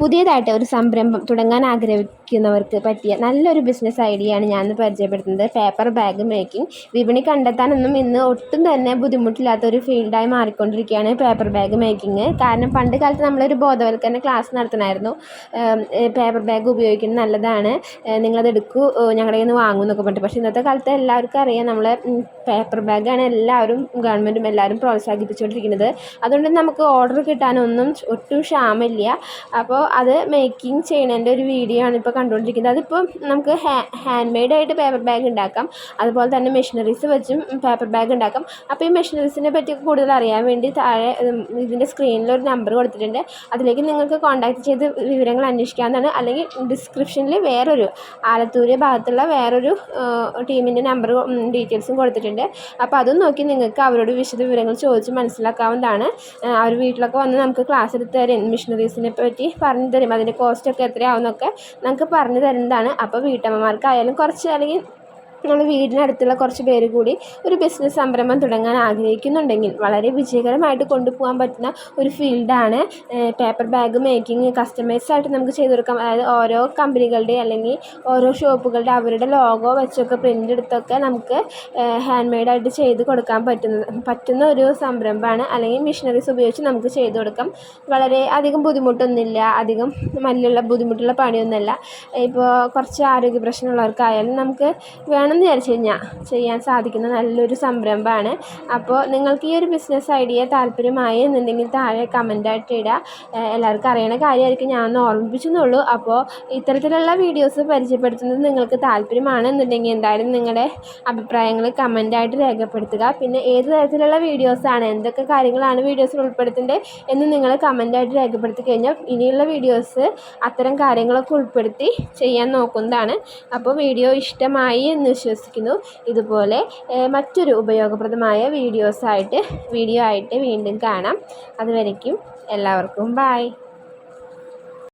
പുതിയതായിട്ട് ഒരു സംരംഭം തുടങ്ങാൻ ആഗ്രഹിക്കുന്നവർക്ക് പറ്റിയ നല്ലൊരു ബിസിനസ് ഐഡിയയാണ് ഞാൻ ഇന്ന് പരിചയപ്പെടുത്തുന്നത്. പേപ്പർ ബാഗ് മേക്കിംഗ് വിപണി കണ്ടെത്താനൊന്നും ഇന്ന് ഒട്ടും തന്നെ ബുദ്ധിമുട്ടില്ലാത്ത ഒരു ഫീൽഡായി മാറിക്കൊണ്ടിരിക്കുകയാണ് പേപ്പർ ബാഗ് മേക്കിംഗ് കാരണം പണ്ട് കാലത്ത് നമ്മളൊരു ബോധവൽക്കരണ ക്ലാസ് നടത്തണമായിരുന്നു പേപ്പർ ബാഗ് ഉപയോഗിക്കുന്നത് നല്ലതാണ്. നിങ്ങളത് എടുക്കൂ ഞങ്ങളുടെ കയ്യിൽ നിന്ന് വാങ്ങൂ എന്നൊക്കെ പറഞ്ഞിട്ട്. പക്ഷേ ഇന്നത്തെ കാലത്ത് എല്ലാവർക്കും അറിയാം നമ്മൾ പേപ്പർ ബാഗാണ് എല്ലാവരും ഗവൺമെന്റും എല്ലാവരും പ്രോത്സാഹിപ്പിച്ചുകൊണ്ടിരിക്കുന്നത്. അതുകൊണ്ട് നമുക്ക് ഓർഡർ കിട്ടാനൊന്നും ഒട്ടും ക്ഷാമില്ല അപ്പോൾ അത് മേക്കിംഗ് ചെയ്യണതിന്റെ ഒരു വീഡിയോ ആണ്. ഇപ്പോൾ കണ്ടുകൊണ്ടിരിക്കുന്നത് അതിപ്പോൾ നമുക്ക് ഹാൻഡ് മെയ്ഡ് ആയിട്ട് പേപ്പർ ബാഗ് ഉണ്ടാക്കാം അതുപോലെ തന്നെ മെഷീനറീസ് വെച്ചും പേപ്പർ ബാഗ് ഉണ്ടാക്കാം അപ്പോൾ ഈ മെഷീനറീസിനെ പറ്റി കൂടുതൽ അറിയാൻ വേണ്ടി താഴെ ഇതിന്റെ സ്ക്രീനിൽ ഒരു നമ്പർ കൊടുത്തിട്ടുണ്ട്. അതിലേക്ക് നിങ്ങൾക്ക് കോൺടാക്റ്റ് ചെയ്ത് വിവരങ്ങൾ അന്വേഷിക്കാവുന്നതാണ്. അല്ലെങ്കിൽ ഡിസ്ക്രിപ്ഷനിൽ വേറൊരു ആലത്തൂർ ഭാഗത്തുള്ള വേറൊരു ടീമിന്റെ നമ്പർ ഡീറ്റെയിൽസും കൊടുത്തിട്ടുണ്ട്. അപ്പോൾ അതും നോക്കി നിങ്ങൾക്ക് അവരോട് വിശദ വിവരങ്ങൾ ചോദിച്ച് മനസ്സിലാക്കാവുന്നതാണ്. അവർ വീട്ടിലൊക്കെ വന്ന് നമുക്ക് ക്ലാസ് എടുത്ത് തരും. മെഷീനറീസിനെ പറ്റി പറഞ്ഞു തരും. അതിന്റെ കോസ്റ്റൊക്കെ എത്രയാവുന്നൊക്കെ നമുക്ക് പറഞ്ഞു തരുന്നതാണ് അപ്പോൾ വീട്ടമ്മമാർക്കായാലും കുറച്ച് അല്ലെങ്കിൽ നമ്മൾ വീടിനടുത്തുള്ള കുറച്ച് പേര് കൂടി ഒരു ബിസിനസ് സംരംഭം തുടങ്ങാൻ ആഗ്രഹിക്കുന്നുണ്ടെങ്കിൽ വളരെ വിജയകരമായിട്ട് കൊണ്ടുപോകാൻ പറ്റുന്ന ഒരു ഫീൽഡാണ് പേപ്പർ ബാഗ് മേക്കിംഗ് കസ്റ്റമൈസ് ആയിട്ട് നമുക്ക് ചെയ്തു കൊടുക്കാം. അതായത് ഓരോ കമ്പനികളുടെ അല്ലെങ്കിൽ ഓരോ ഷോപ്പുകളുടെ അവരുടെ ലോഗോ വെച്ചൊക്കെ പ്രിന്റ് എടുത്തൊക്കെ നമുക്ക് ഹാൻഡ് മെയ്ഡായിട്ട് ചെയ്ത് കൊടുക്കാൻ പറ്റുന്ന പറ്റുന്ന ഒരു സംരംഭമാണ്. അല്ലെങ്കിൽ മെഷീനറീസ് ഉപയോഗിച്ച് നമുക്ക് ചെയ്തു കൊടുക്കാം. വളരെ അധികം ബുദ്ധിമുട്ടൊന്നുമില്ല. അധികം മല്ലുള്ള ബുദ്ധിമുട്ടുള്ള പണിയൊന്നുമല്ല. ഇപ്പോൾ കുറച്ച് ആരോഗ്യ പ്രശ്നമുള്ളവർക്കായാലും നമുക്ക് വേണമെന്ന് വിചാരിച്ചു കഴിഞ്ഞാൽ ചെയ്യാൻ സാധിക്കുന്ന നല്ലൊരു സംരംഭമാണ്. അപ്പോൾ നിങ്ങൾക്ക് ഈ ഒരു ബിസിനസ് ഐഡിയ താല്പര്യമായി എന്നുണ്ടെങ്കിൽ താഴെ കമന്റായിട്ട് ഇടുക എല്ലാവർക്കും അറിയണ കാര്യമായിരിക്കും. ഞാൻ ഒന്ന് ഓർമ്മിപ്പിച്ചെന്നുള്ളൂ. അപ്പോൾ ഇത്തരത്തിലുള്ള വീഡിയോസ് പരിചയപ്പെടുത്തുന്നത് നിങ്ങൾക്ക് താല്പര്യമാണ് എന്നുണ്ടെങ്കിൽ എന്തായാലും നിങ്ങളുടെ അഭിപ്രായങ്ങൾ കമന്റായിട്ട് രേഖപ്പെടുത്തുക. പിന്നെ ഏത് തരത്തിലുള്ള വീഡിയോസാണ് എന്തൊക്കെ കാര്യങ്ങളാണ് വീഡിയോസിൽ ഉൾപ്പെടുത്തേണ്ടത് എന്ന് നിങ്ങൾ കമന്റായിട്ട് രേഖപ്പെടുത്തി കഴിഞ്ഞാൽ ഇനിയുള്ള വീഡിയോസ് അത്തരം കാര്യങ്ങളൊക്കെ ഉൾപ്പെടുത്തി ചെയ്യാൻ നോക്കുന്നതാണ്. അപ്പോൾ വീഡിയോ ഇഷ്ടമായി എന്ന് വിശ്വസിക്കുന്നു. ഇതുപോലെ മറ്റൊരു ഉപയോഗപ്രദമായ വീഡിയോസായിട്ട് വീഡിയോ ആയിട്ട് വീണ്ടും കാണാം. അതുവരയ്ക്കും എല്ലാവർക്കും ബായ്